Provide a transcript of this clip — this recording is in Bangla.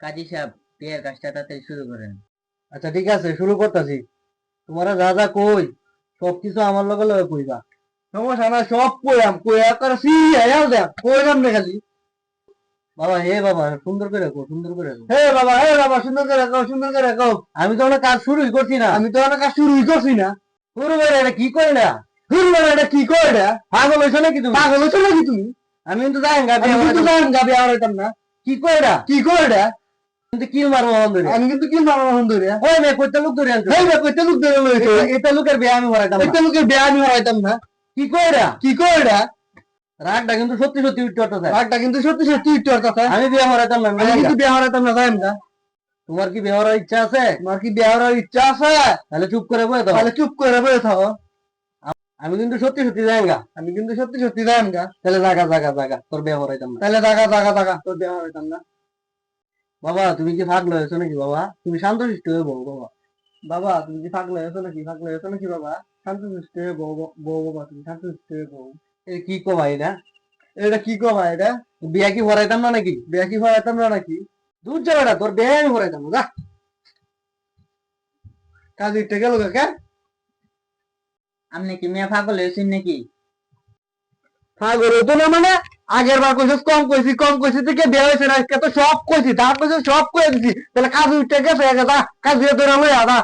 কাজী সাহেব বিয়ের কাজটা তাড়াতাড়ি শুরু করেন। আচ্ছা ঠিক আছে শুরু করতেছি। তোমারা যা যা কই সবকিছু আমার লগে লগে কইবা। সমস্যা না সব কইয়াম কইয়া করে সি আয়াল দেখ কইলাম না খালি। বাবা হে বাবা সুন্দর করে কো সুন্দর করে হে বাবা হে বাবা সুন্দর করে কও সুন্দর করে কও। আমি তো অনেক কাজ শুরুই করছি না। আমি তো অনেক কাজ শুরুই করছি না। শুরু করে এটা কি করে না? শুরু করে এটা কি করে এটা পাগল হইছো নাকি তুমি? পাগল হইছো নাকি তুমি? আমি কিন্তু যাই গাবি আমি কিন্তু যাই গাবি আর হইতাম না। কি করে কি করে কিন্তু কিল মারবো বন্ধু আমি কিন্তু কিল মারবো বন্ধু রে ওই মে কইতে লোক ধরে ওই মে কইতে লোক ধরে এটা লোকের বিয়া আমি হরাইতাম এটা লোকের বিয়া আমি হরাইতাম না। কি কইরা কি কইরা রাগটা কিন্তু সত্যি সত্যি উঠতে রাগটা কিন্তু সত্যি সত্যি উঠতে আমি বিয়া হরাইতাম না আমি কিন্তু বিয়া হরাইতাম না তাই না? তোমার কি বিয়া হওয়ার ইচ্ছা আছে? তোমার কি বিয়া হওয়ার ইচ্ছা আছে? তাহলে চুপ করে বয়ে তাহলে চুপ করে বয়ে থাকো আমি কিন্তু সত্যি সত্যি যাই গা আমি কিন্তু সত্যি সত্যি যাই গা তাহলে জাগা জাগা জাগা। তোর বিয়া হরাইতাম না। তাহলে জাগা জাগা জাগা। তোর বিয়া হরাইতাম না। বাবা তুমি কি ফাঁকলো হয়েছো নাকি বাবা? তুমি শান্ত সৃষ্টি হয়ে বউ বাবা। বাবা তুমি কি ফাঁকলো হয়েছো নাকি? ফাঁকলো হয়েছো নাকি বাবা? শান্ত সৃষ্টি হয়ে বউ বউ বাবা তুমি শান্ত সৃষ্টি হয়ে বউ। এই কি কো ভাই এটা? এটা কি কো ভাই এটা? বিয়া কি ভরাইতাম না নাকি? বিয়া কি ভরাইতাম না নাকি? দূর যাবে তোর বিয়া আমি ভরাইতাম না যা। কাজ ইটে গেল কাকা আপনি কি মেয়ে পাগল হয়েছেন নাকি? পাগল হতো না মানে? আগের বার কইছিস কম কইছি কম কইছি থেকে বের হয়েছে না? কে তো সব কইছি তার কইছি সব কয়ে দিছি। তাহলে কাজ উঠে গেছে কাজ দিয়ে ধরে লই আদা।